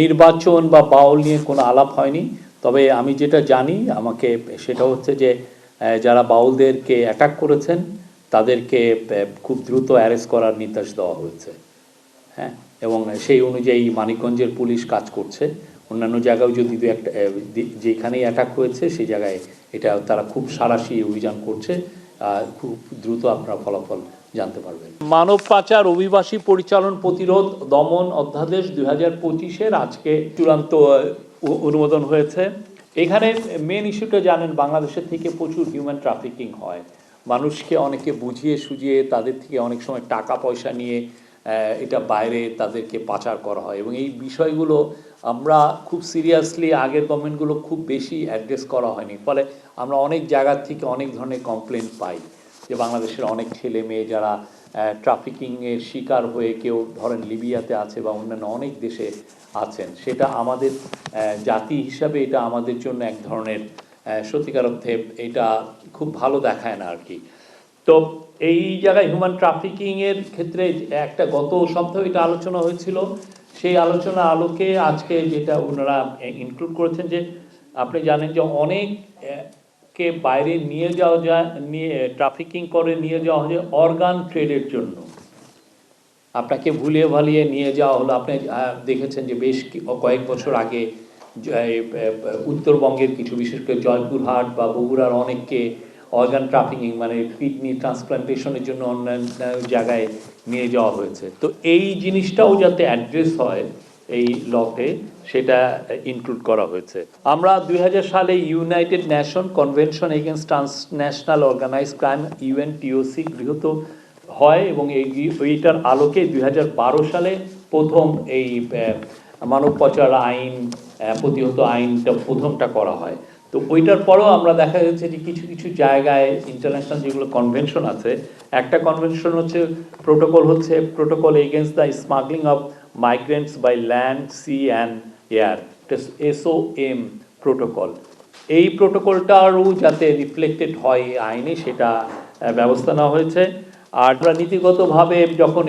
নির্বাচন বা বাউল নিয়ে কোনো আলাপ হয়নি। তবে আমি যেটা জানি, আমাকে সেটা হচ্ছে যে যারা বাউলদেরকে অ্যাটাক করেছেন, তাদেরকে খুব দ্রুত অ্যারেস্ট করার নির্দেশ দেওয়া হয়েছে। হ্যাঁ? এবং সেই অনুযায়ী মানিকগঞ্জের পুলিশ কাজ করছে। অন্যান্য জায়গায় যদি দু একটা যেখানেই অ্যাটাক হয়েছে, সেই জায়গায় এটা তারা খুব সারাশি অভিযান করছে। খুব দ্রুত আপনারা ফলাফল জানতে পারবেন। মানব পাচার অভিবাসী পরিচালন প্রতিরোধ দমন অধ্যাদেশ দুই হাজার পঁচিশের আজকে চূড়ান্ত অনুমোদন হয়েছে। এখানে মেন ইস্যুটা জানেন, বাংলাদেশের থেকে প্রচুর হিউম্যান ট্রাফিকিং হয়। মানুষকে অনেকে বুঝিয়ে সুঝিয়ে তাদের থেকে অনেক সময় টাকা পয়সা নিয়ে এটা বাইরে তাদেরকে পাচার করা হয়। এবং এই বিষয়গুলো আমরা খুব সিরিয়াসলি আগের গভর্নমেন্টগুলো খুব বেশি অ্যাড্রেস করা হয়নি। ফলে আমরা অনেক জায়গার থেকে অনেক ধরনের কমপ্লেন পাই। যে বাংলাদেশের অনেক ছেলে মেয়ে যারা ট্রাফিকিংয়ের শিকার হয়ে কেউ ধরেন লিবিয়াতে আছে বা অন্যান্য অনেক দেশে আছেন, সেটা আমাদের জাতি হিসাবে এটা আমাদের জন্য এক ধরনের সত্যিকার অর্থে এটা খুব ভালো দেখায় না আর কি। তো এই জায়গায় হিউম্যান ট্রাফিকিংয়ের ক্ষেত্রে একটা গত সপ্তাহে এটা আলোচনা হয়েছিল। সেই আলোচনা আলোকে আজকে যেটা ওনারা ইনক্লুড করেছেন যে আপনি জানেন যে অনেক কে বাইরে নিয়ে যাওয়া যায়, নিয়ে, ট্রাফিকিং করে নিয়ে যাওয়া হয় অর্গান ট্রেডের জন্য। আপনাকে ভুলিয়ে ভালিয়ে নিয়ে যাওয়া হলো। আপনি দেখেছেন যে বেশ কয়েক বছর আগে উত্তরবঙ্গের কিছু, বিশেষ করে জয়পুরহাট বা বগুড়ার অনেককে অর্গান ট্রাফিকিং মানে কিডনি ট্রান্সপ্লান্টেশনের জন্য অন্যান্য জায়গায় নিয়ে যাওয়া হয়েছে। তো এই জিনিসটাও যাতে অ্যাড্রেস হয় এই লতে সেটা ইনক্লুড করা হয়েছে। আমরা দুই হাজার সালে united nation convention against transnational organize crime UNTOC গৃহীত হয় এবং এইটার আলোকে দুই হাজার বারো সালে প্রথম এই মানব পাচার আইন প্রতিহত আইনটা প্রথমটা করা হয়। তো ওইটার পরেও আমরা দেখা যাচ্ছে যে কিছু কিছু জায়গায় ইন্টারন্যাশনাল যেগুলো কনভেনশন আছে, একটা কনভেনশন হচ্ছে প্রোটোকল হচ্ছে protocol against the smuggling of migrants by land sea and air SO M protocol এই প্রোটোকলটারও যাতে রিফ্লেক্টেড হয় আইনে, সেটা ব্যবস্থা নেওয়া হয়েছে। আর নীতিগতভাবে যখন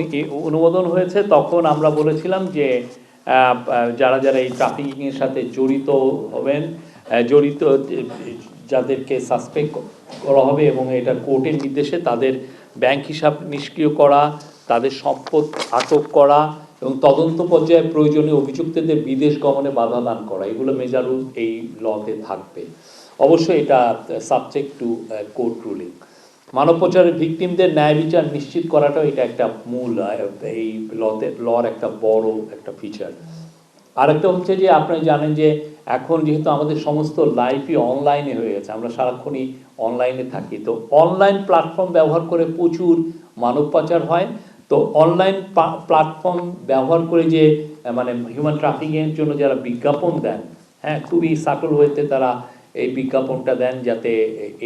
অনুমোদন হয়েছে, তখন আমরা বলেছিলাম যে যারা যারা এই ট্রাফিকিংয়ের সাথে জড়িত হবেন জড়িত, যাদেরকে সাসপেক্ট করা হবে এবং এটা কোর্টের নির্দেশে তাদের ব্যাংক হিসাব নিষ্ক্রিয় করা, তাদের সম্পদ আটক করা এবং তদন্ত পর্যায়ে প্রয়োজনীয় অভিযুক্তদের বিদেশ গমনে বাধা দান করা, এগুলো মেজারু এই লতে থাকবে। অবশ্যই এটা সাবজেক্ট টু কোর্ট রুলিং মানব পাচারের ভিকটিমদের ন্যায় বিচার নিশ্চিত করাটাও এটা একটা মূল এই লতে লর একটা বড় একটা ফিচার আরেকটা হচ্ছে যে আপনারা জানেন যে এখন যেহেতু আমাদের সমস্ত লাইফই অনলাইনে হয়ে গেছে, আমরা সারাক্ষণই অনলাইনে থাকি। তো অনলাইন প্ল্যাটফর্ম ব্যবহার করে প্রচুর মানব পাচার হয়। তো অনলাইন প্ল্যাটফর্ম ব্যবহার করে যে মানে হিউম্যান ট্রাফিকিংয়ের জন্য যারা বিজ্ঞাপন দেন হ্যাঁ খুবই সাটল হয়েতে তারা এই বিজ্ঞাপনটা দেন যাতে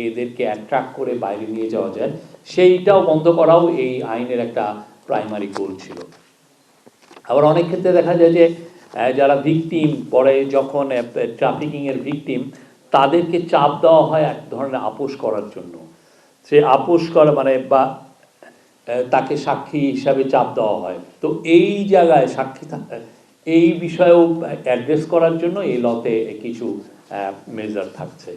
এদেরকে অ্যাট্রাক্ট করে বাইরে নিয়ে যাওয়া যায়। সেইটাও বন্ধ করাও এই আইনের একটা প্রাইমারি গোল ছিল। আবার অনেক ক্ষেত্রে দেখা যায় যে যারা ভিকটিম পরে যখন ট্রাফিকিং এর ভিকটিম তাদেরকে চাপ দেওয়া হয় এক ধরনের আপোষ করার জন্য। সে আপোষ করা মানে বা তাকে সাক্ষী হিসাবে চাপ দেওয়া হয়। তো এই জায়গায় সাক্ষী এই বিষয়েও অ্যাড্রেস করার জন্য এই লতে কিছু মেজার থাকছে।